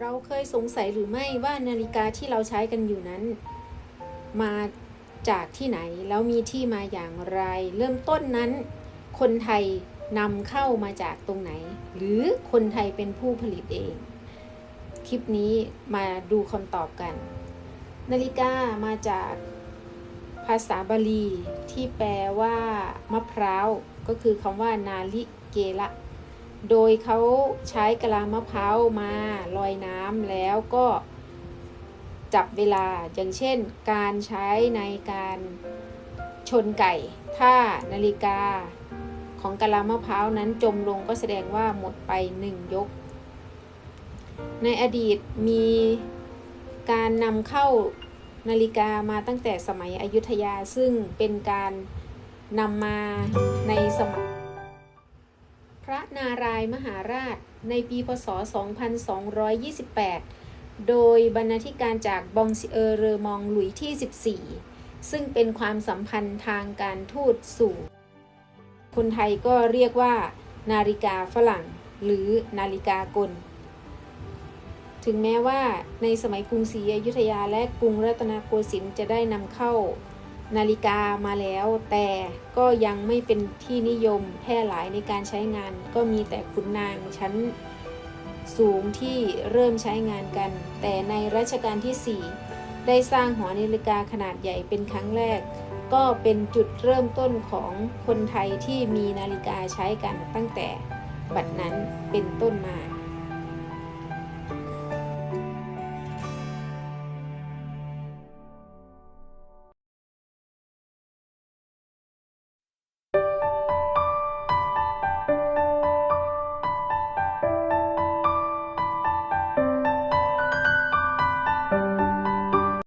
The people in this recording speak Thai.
เราเคยสงสัยหรือไม่ว่านาฬิกาที่เราใช้กันอยู่นั้น มาจากที่ไหนแล้วมีที่มาอย่างไร เริ่มต้นนั้น คนไทยนำเข้ามาจากตรงไหน หรือคนไทยเป็นผู้ผลิตเอง คลิปนี้มาดูคำตอบกัน นาฬิกามาจากภาษาบาลีที่แปลว่ามะพร้าว ก็คือคำว่านาลิเกละ โดยเขาใช้กะลามะพร้าวมาลอยน้ำแล้วก็จับเวลาอย่างเช่น การใช้ในการชนไก่ ถ้านาฬิกาของกะลามะพร้าวนั้นจมลงก็แสดงว่าหมดไปหนึ่งยก ในอดีตมีการนำเข้านาฬิกามาตั้งแต่สมัยอยุธยาซึ่งเป็นการนำมา นารายมหาราชในปีพศ 2228 โดยบรรณาธิการจากบองซิเออร์เรอมองหลุยที่ 14 ซึ่งเป็นความสัมพันธ์ทางการทูตสู่ คนไทยก็เรียกว่า นาฬิกาฝรั่ง หรือนาฬิกากล ถึงแม้ว่าในสมัยกรุงศรีอยุธยาและกรุงรัตนโกสินทร์จะได้นำเข้า นาฬิกามาแล้ว แต่ก็ยังไม่เป็นที่นิยมแพร่หลายในการใช้งาน ก็มีแต่ขุนนางชั้นสูงที่เริ่มใช้งานกัน แต่ในรัชกาลที่ 4 ได้สร้างหอนาฬิกาขนาดใหญ่เป็นครั้งแรก ก็เป็นจุดเริ่มต้นของคนไทยที่มีนาฬิกาใช้กันตั้งแต่บัดนั้นเป็นต้นมา